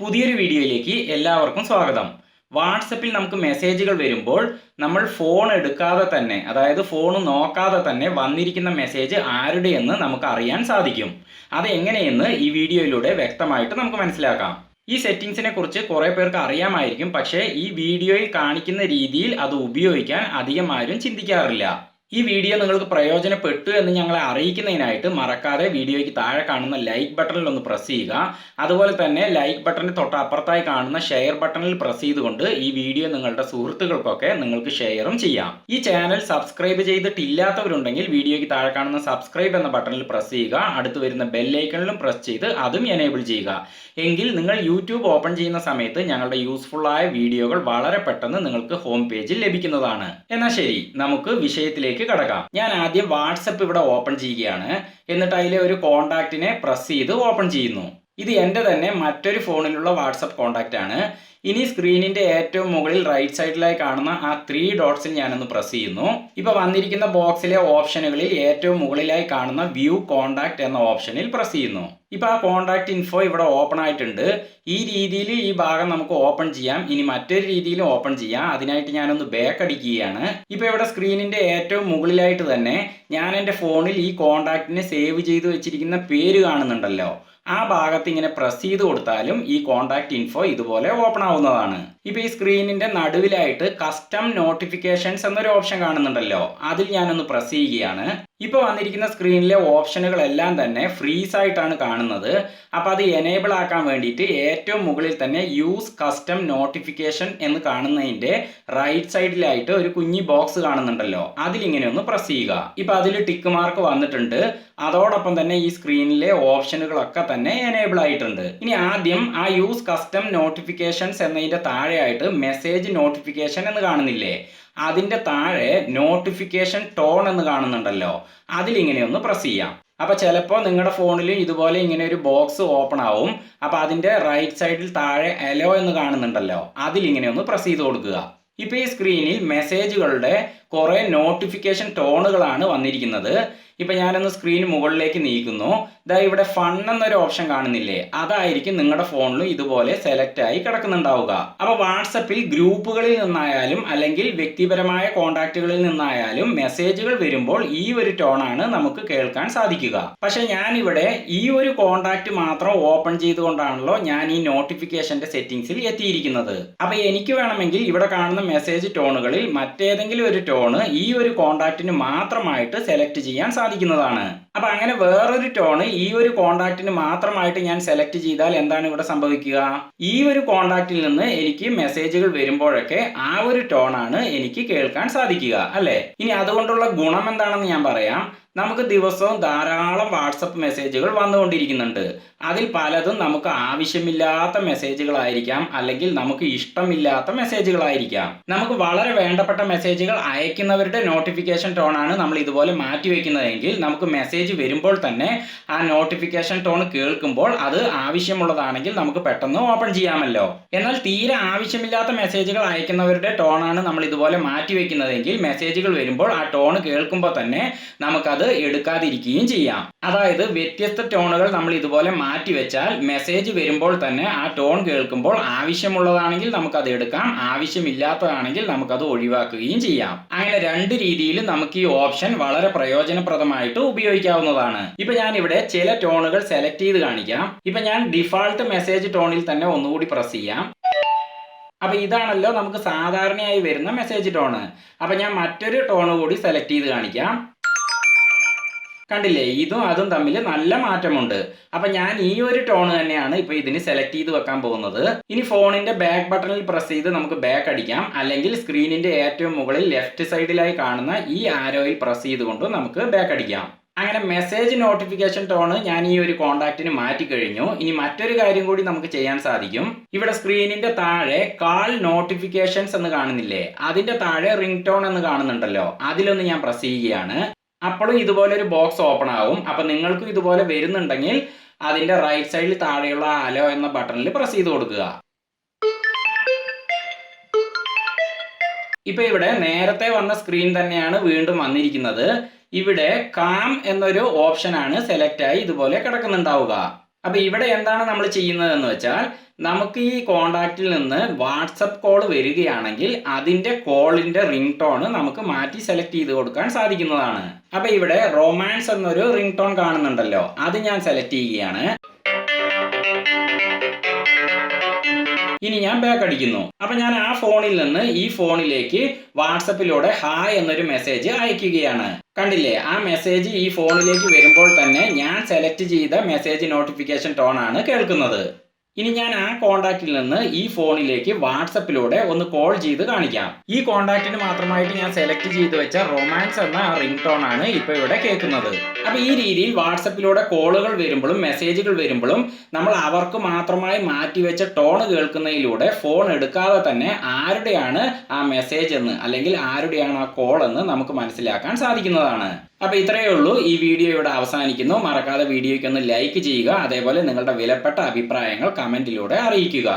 പുതിയൊരു വീഡിയോയിലേക്ക് എല്ലാവർക്കും സ്വാഗതം. വാട്സപ്പിൽ നമുക്ക് മെസ്സേജുകൾ വരുമ്പോൾ നമ്മൾ ഫോൺ എടുക്കാതെ തന്നെ അതായത് ഫോൺ നോക്കാതെ തന്നെ വന്നിരിക്കുന്ന മെസ്സേജ് ആരുടെയെന്ന് നമുക്ക് അറിയാൻ സാധിക്കും. അത് എങ്ങനെയെന്ന് ഈ വീഡിയോയിലൂടെ വ്യക്തമായിട്ട് നമുക്ക് മനസ്സിലാക്കാം. ഈ സെറ്റിങ്സിനെ കുറിച്ച് കുറേ പേർക്ക് അറിയാമായിരിക്കും പക്ഷേ ഈ വീഡിയോയിൽ കാണിക്കുന്ന രീതിയിൽ അത് ഉപയോഗിക്കാൻ അധികം ആരും ചിന്തിക്കാറില്ല. ഈ വീഡിയോ നിങ്ങൾക്ക് പ്രയോജനപ്പെട്ടു എന്ന് ഞങ്ങളെ അറിയിക്കുന്നതിനായിട്ട് മറക്കാതെ വീഡിയോയ്ക്ക് താഴെ കാണുന്ന ലൈക്ക് ബട്ടണിൽ ഒന്ന് പ്രസ് ചെയ്യുക. അതുപോലെ തന്നെ ലൈക്ക് ബട്ടണിന് തൊട്ടപ്പുറത്തായി കാണുന്ന ഷെയർ ബട്ടണിൽ പ്രസ് ചെയ്തുകൊണ്ട് ഈ വീഡിയോ നിങ്ങളുടെ സുഹൃത്തുക്കൾക്കൊക്കെ നിങ്ങൾക്ക് ഷെയറും ചെയ്യാം. ഈ ചാനൽ സബ്സ്ക്രൈബ് ചെയ്തിട്ടില്ലാത്തവരുണ്ടെങ്കിൽ വീഡിയോയ്ക്ക് താഴെ കാണുന്ന സബ്സ്ക്രൈബ് എന്ന ബട്ടണിൽ പ്രസ് ചെയ്യുക. അടുത്ത് വരുന്ന ബെല്ലൈക്കണിലും പ്രസ് ചെയ്ത് അതും എനേബിൾ ചെയ്യുക. എങ്കിൽ നിങ്ങൾ യൂട്യൂബ് ഓപ്പൺ ചെയ്യുന്ന സമയത്ത് ഞങ്ങളുടെ യൂസ്ഫുള്ളായ വീഡിയോകൾ വളരെ പെട്ടെന്ന് നിങ്ങൾക്ക് ഹോം പേജിൽ ലഭിക്കുന്നതാണ്. എന്നാൽ ശരി നമുക്ക് വിഷയത്തിലേക്ക് കടക്കാം. ഞാൻ ആദ്യം വാട്സപ്പ് ഇവിടെ ഓപ്പൺ ചെയ്യുകയാണ്. എന്നിട്ട് അതിലെ ഒരു കോണ്ടാക്റ്റിനെ പ്രസ് ചെയ്ത് ഓപ്പൺ ചെയ്യുന്നു. ഇത് എന്റെ തന്നെ മറ്റൊരു ഫോണിലുള്ള വാട്സപ്പ് കോണ്ടാക്റ്റ് ആണ്. ഇനി സ്ക്രീനിന്റെ ഏറ്റവും മുകളിൽ റൈറ്റ് സൈഡിലായി കാണുന്ന ആ ത്രീ ഡോട്ട്സിൽ ഞാനൊന്ന് പ്രസ് ചെയ്യുന്നു. ഇപ്പോൾ വന്നിരിക്കുന്ന ബോക്സിലെ ഓപ്ഷനുകളിൽ ഏറ്റവും മുകളിലായി കാണുന്ന വ്യൂ കോണ്ടാക്ട് എന്ന ഓപ്ഷനിൽ പ്രസ് ചെയ്യുന്നു. ഇപ്പൊ ആ കോണ്ടാക്ട് ഇൻഫോ ഇവിടെ ഓപ്പൺ ആയിട്ടുണ്ട്. ഈ രീതിയിൽ ഈ ഭാഗം നമുക്ക് ഓപ്പൺ ചെയ്യാം. ഇനി മറ്റൊരു രീതിയിലും ഓപ്പൺ ചെയ്യാം. അതിനായിട്ട് ഞാനൊന്ന് ബാക്ക് അടിക്കുകയാണ്. ഇപ്പൊ ഇവിടെ സ്ക്രീനിന്റെ ഏറ്റവും മുകളിലായിട്ട് തന്നെ ഞാൻ എന്റെ ഫോണിൽ ഈ കോണ്ടാക്റ്റിനെ സേവ് ചെയ്ത് വെച്ചിരിക്കുന്ന പേര് കാണുന്നുണ്ടല്ലോ. ആ ഭാഗത്ത് ഇങ്ങനെ പ്രസ് ചെയ്ത് കൊടുത്താലും ഈ കോണ്ടാക്ട് ഇൻഫോ ഇതുപോലെ ഓപ്പൺ ആവുന്നതാണ്. ഇപ്പൊ ഈ സ്ക്രീനിന്റെ നടുവിലായിട്ട് കസ്റ്റം നോട്ടിഫിക്കേഷൻസ് എന്നൊരു ഓപ്ഷൻ കാണുന്നുണ്ടല്ലോ. അതിൽ ഞാനൊന്ന് പ്രസ് ചെയ്യുകയാണ്. ഇപ്പൊ വന്നിരിക്കുന്ന സ്ക്രീനിലെ ഓപ്ഷനുകളെല്ലാം തന്നെ ഫ്രീസ് ആയിട്ടാണ് കാണുന്നത്. അപ്പോൾ അത് എനേബിൾ ആക്കാൻ വേണ്ടിയിട്ട് ഏറ്റവും മുകളിൽ തന്നെ യൂസ് കസ്റ്റം നോട്ടിഫിക്കേഷൻ എന്ന് കാണുന്നതിന്റെ റൈറ്റ് സൈഡിലായിട്ട് ഒരു കുഞ്ഞി ബോക്സ് കാണുന്നുണ്ടല്ലോ. അതിലിങ്ങനെ ഒന്ന് പ്രസ് ചെയ്യുക. ഇപ്പൊ അതിൽ ടിക്ക് മാർക്ക് വന്നിട്ടുണ്ട്. അതോടൊപ്പം തന്നെ ഈ സ്ക്രീനിലെ ഓപ്ഷനുകളൊക്കെ തന്നെ എനേബിൾ ആയിട്ടുണ്ട്. ഇനി ആദ്യം ആ യൂസ് കസ്റ്റം നോട്ടിഫിക്കേഷൻസ് എന്നതിന്റെ താഴെയായിട്ട് മെസ്സേജ് നോട്ടിഫിക്കേഷൻ എന്ന് കാണുന്നില്ലേ? അതിന്റെ താഴെ നോട്ടിഫിക്കേഷൻ ടോൺ എന്ന് കാണുന്നുണ്ടല്ലോ. അതിലിങ്ങനെ ഒന്ന് പ്രസ് ചെയ്യാം. അപ്പോൾ ചിലപ്പോൾ നിങ്ങളുടെ ഫോണിൽ ഇതുപോലെ ഇങ്ങനെ ഒരു ബോക്സ് ഓപ്പൺ ആവും. അപ്പോൾ അതിന്റെ റൈറ്റ് സൈഡിൽ താഴെ എലോ എന്ന് കാണുന്നുണ്ടല്ലോ. അതിലിങ്ങനെ ഒന്ന് പ്രസ് ചെയ്ത് കൊടുക്കുക. ഇപ്പൊ ഈ സ്ക്രീനിൽ മെസ്സേജുകളുടെ കുറേ നോട്ടിഫിക്കേഷൻ ടോണുകളാണ് വന്നിരിക്കുന്നത്. ഇപ്പൊ ഞാനൊന്ന് സ്ക്രീൻ മുകളിലേക്ക് നീക്കുന്നു. ദാ ഇവിടെ ഫൺ എന്നൊരു ഓപ്ഷൻ കാണുന്നില്ലേ? അതായിരിക്കും നിങ്ങളുടെ ഫോണിലും ഇതുപോലെ സെലക്ട് ആയി കിടക്കുന്നുണ്ടാവുക. അപ്പോൾ വാട്സപ്പിൽ ഗ്രൂപ്പുകളിൽ നിന്നായാലും അല്ലെങ്കിൽ വ്യക്തിപരമായ കോൺടാക്റ്റുകളിൽ നിന്നായാലും മെസ്സേജുകൾ വരുമ്പോൾ ഈ ഒരു ടോണാണ് നമുക്ക് കേൾക്കാൻ സാധിക്കുക. പക്ഷേ ഞാൻ ഇവിടെ ഈ ഒരു കോൺടാക്റ്റ് മാത്രം ഓപ്പൺ ചെയ്തുകൊണ്ടാണല്ലോ ഞാൻ ഈ നോട്ടിഫിക്കേഷന്റെ സെറ്റിംഗ്സിൽ എത്തിയിരിക്കുന്നത്. അപ്പോൾ എനിക്ക് വേണമെങ്കിൽ ഇവിടെ കാണുന്ന മെസ്സേജ് ടോണുകളിൽ മറ്റേതെങ്കിലും ഒരു ടോണ് ഈ ഒരു കോൺടാക്റ്റിന് മാത്രമായിട്ട് സെലക്ട് ചെയ്യാൻ സാധിക്കുന്നതാണ്. അപ്പൊ അങ്ങനെ വേറൊരു ടോണ് ഈ ഒരു കോണ്ടാക്റ്റിന് മാത്രമായിട്ട് ഞാൻ സെലക്ട് ചെയ്താൽ എന്താണ് ഇവിടെ സംഭവിക്കുക? ഈ ഒരു കോണ്ടാക്റ്റിൽ നിന്ന് എനിക്ക് മെസ്സേജുകൾ വരുമ്പോഴൊക്കെ ആ ഒരു ടോണാണ് എനിക്ക് കേൾക്കാൻ സാധിക്കുക അല്ലേ? ഇനി അതുകൊണ്ടുള്ള ഗുണം എന്താണെന്ന് ഞാൻ പറയാം. നമുക്ക് ദിവസവും ധാരാളം വാട്സപ്പ് മെസ്സേജുകൾ വന്നുകൊണ്ടിരിക്കുന്നുണ്ട്. അതിൽ പലതും നമുക്ക് ആവശ്യമില്ലാത്ത മെസ്സേജുകളായിരിക്കാം അല്ലെങ്കിൽ നമുക്ക് ഇഷ്ടമില്ലാത്ത മെസ്സേജുകളായിരിക്കാം. നമുക്ക് വളരെ വേണ്ടപ്പെട്ട മെസ്സേജുകൾ അയക്കുന്നവരുടെ നോട്ടിഫിക്കേഷൻ ടോണാണ് നമ്മൾ ഇതുപോലെ മാറ്റി വെക്കുന്നതെങ്കിൽ നമുക്ക് മെസ്സേജ് വരുമ്പോൾ തന്നെ ആ നോട്ടിഫിക്കേഷൻ ടോൺ കേൾക്കുമ്പോൾ അത് ആവശ്യമുള്ളതാണെങ്കിൽ നമുക്ക് പെട്ടെന്ന് ഓപ്പൺ ചെയ്യാമല്ലോ. എന്നാൽ തീരെ ആവശ്യമില്ലാത്ത മെസ്സേജുകൾ അയക്കുന്നവരുടെ ടോണാണ് നമ്മൾ ഇതുപോലെ മാറ്റി വെക്കുന്നതെങ്കിൽ മെസ്സേജുകൾ വരുമ്പോൾ ആ ടോൺ കേൾക്കുമ്പോൾ തന്നെ നമുക്കത് എടുക്കാതിരിക്കുകയും ചെയ്യാം. അതായത് വ്യത്യസ്ത ടോണുകൾ നമ്മൾ ഇതുപോലെ മാറ്റി വെച്ചാൽ മെസ്സേജ് വരുമ്പോൾ തന്നെ ആ ടോൺ കേൾക്കുമ്പോൾ ആവശ്യമുള്ളതാണെങ്കിൽ നമുക്കത് എടുക്കാം. ആവശ്യമില്ലാത്തതാണെങ്കിൽ നമുക്കത് ഒഴിവാക്കുകയും ചെയ്യാം. അങ്ങനെ രണ്ട് രീതിയിലും നമുക്ക് ഈ ഓപ്ഷൻ വളരെ പ്രയോജനപ്രദമായിട്ട് ഉപയോഗിക്കാവുന്നതാണ്. ഇപ്പൊ ഞാൻ ഇവിടെ ചില ടോണുകൾ സെലക്ട് ചെയ്ത് കാണിക്കാം. ഇപ്പൊ ഞാൻ ഡിഫാൾട്ട് മെസ്സേജ് ടോണിൽ തന്നെ ഒന്നുകൂടി പ്രസ് ചെയ്യാം. അപ്പൊ ഇതാണല്ലോ നമുക്ക് സാധാരണയായി വരുന്ന മെസ്സേജ് ടോണ്. അപ്പൊ ഞാൻ മറ്റൊരു ടോണ് കൂടി സെലക്ട് ചെയ്ത് കാണിക്കാം. കണ്ടില്ലേ? ഇതും അതും തമ്മിൽ നല്ല മാറ്റമുണ്ട്. അപ്പൊ ഞാൻ ഈ ഒരു ടോൺ തന്നെയാണ് ഇപ്പൊ ഇതിന് സെലക്ട് ചെയ്ത് വെക്കാൻ പോകുന്നത്. ഇനി ഫോണിന്റെ ബാക്ക് ബട്ടണിൽ പ്രസ് ചെയ്ത് നമുക്ക് ബാക്ക് അടിക്കാം. അല്ലെങ്കിൽ സ്ക്രീനിന്റെ ഏറ്റവും മുകളിൽ ലെഫ്റ്റ് സൈഡിലായി കാണുന്ന ഈ ആരോയിൽ പ്രസ് ചെയ്തുകൊണ്ട് നമുക്ക് ബാക്ക് അടിക്കാം. അങ്ങനെ മെസ്സേജ് നോട്ടിഫിക്കേഷൻ ടോൺ ഞാൻ ഈ ഒരു കോണ്ടാക്റ്റിന് മാറ്റി കഴിഞ്ഞു. ഇനി മറ്റൊരു കാര്യം കൂടി നമുക്ക് ചെയ്യാൻ സാധിക്കും. ഇവിടെ സ്ക്രീനിന്റെ താഴെ കാൾ നോട്ടിഫിക്കേഷൻസ് എന്ന് കാണുന്നില്ലേ? അതിന്റെ താഴെ റിംഗ് ടോൺ എന്ന് കാണുന്നുണ്ടല്ലോ. അതിലൊന്ന് ഞാൻ പ്രസ് ചെയ്യുകയാണ്. അപ്പോഴും ഇതുപോലെ ഒരു ബോക്സ് ഓപ്പൺ ആകും. അപ്പം നിങ്ങൾക്കും ഇതുപോലെ വരുന്നുണ്ടെങ്കിൽ അതിന്റെ റൈറ്റ് സൈഡിൽ താഴെയുള്ള അലോ എന്ന ബട്ടണിൽ പ്രസ് ചെയ്ത് കൊടുക്കുക. ഇപ്പൊ ഇവിടെ നേരത്തെ വന്ന സ്ക്രീൻ തന്നെയാണ് വീണ്ടും വന്നിരിക്കുന്നത്. ഇവിടെ കാം എന്നൊരു ഓപ്ഷനാണ് സെലക്ട് ആയി ഇതുപോലെ കിടക്കുന്നുണ്ടാവുക. അപ്പൊ ഇവിടെ എന്താണ് നമ്മൾ ചെയ്യുന്നത് എന്ന് വെച്ചാൽ നമുക്ക് ഈ കോണ്ടാക്റ്റിൽ നിന്ന് വാട്സപ്പ് കോൾ വരികയാണെങ്കിൽ അതിന്റെ കോളിന്റെ റിംഗ് ടോൺ നമുക്ക് മാറ്റി സെലക്ട് ചെയ്ത് കൊടുക്കാൻ സാധിക്കുന്നതാണ്. അപ്പൊ ഇവിടെ റൊമാൻസ് എന്നൊരു റിംഗ് ടോൺ കാണുന്നുണ്ടല്ലോ അത് ഞാൻ സെലക്ട് ചെയ്യുകയാണ്. ഇനി ഞാൻ ബാക്ക് അടിക്കുന്നു. അപ്പൊ ഞാൻ ആ ഫോണിൽ നിന്ന് ഈ ഫോണിലേക്ക് വാട്സപ്പിലൂടെ ഹായ് എന്നൊരു മെസ്സേജ് അയക്കുകയാണ്. കണ്ടില്ലേ? ആ മെസ്സേജ് ഈ ഫോണിലേക്ക് വരുമ്പോൾ തന്നെ ഞാൻ സെലക്ട് ചെയ്ത മെസ്സേജ് നോട്ടിഫിക്കേഷൻ ടോൺ ആണ് കേൾക്കുന്നത്. ഇനി ഞാൻ ആ കോണ്ടാക്റ്റിൽ നിന്ന് ഈ ഫോണിലേക്ക് വാട്സപ്പിലൂടെ ഒന്ന് കോൾ ചെയ്ത് കാണിക്കാം. ഈ കോണ്ടാക്റ്റിന് മാത്രമായിട്ട് ഞാൻ സെലക്ട് ചെയ്ത് വെച്ച റൊമാൻസ് എന്ന റിംഗ് ടോൺ ആണ് ഇപ്പൊ ഇവിടെ കേൾക്കുന്നത്. അപ്പൊ ഈ രീതിയിൽ വാട്സപ്പിലൂടെ കോളുകൾ വരുമ്പോഴും മെസ്സേജുകൾ വരുമ്പോഴും നമ്മൾ അവർക്ക് മാത്രമായി മാറ്റിവെച്ച ടോൺ കേൾക്കുന്നതിലൂടെ ഫോൺ എടുക്കാതെ തന്നെ ആരുടെയാണ് ആ മെസ്സേജ് എന്ന് അല്ലെങ്കിൽ ആരുടെയാണ് ആ കോൾ എന്ന് നമുക്ക് മനസ്സിലാക്കാൻ സാധിക്കുന്നതാണ്. അപ്പൊ ഇത്രയേ ഉള്ളൂ. ഈ വീഡിയോ ഇവിടെ അവസാനിക്കുന്നു. മറക്കാതെ വീഡിയോയ്ക്ക് ഒന്ന് ലൈക്ക് ചെയ്യുക. അതേപോലെ നിങ്ങളുടെ വിലപ്പെട്ട അഭിപ്രായങ്ങൾ കമന്റിലൂടെ അറിയിക്കുക.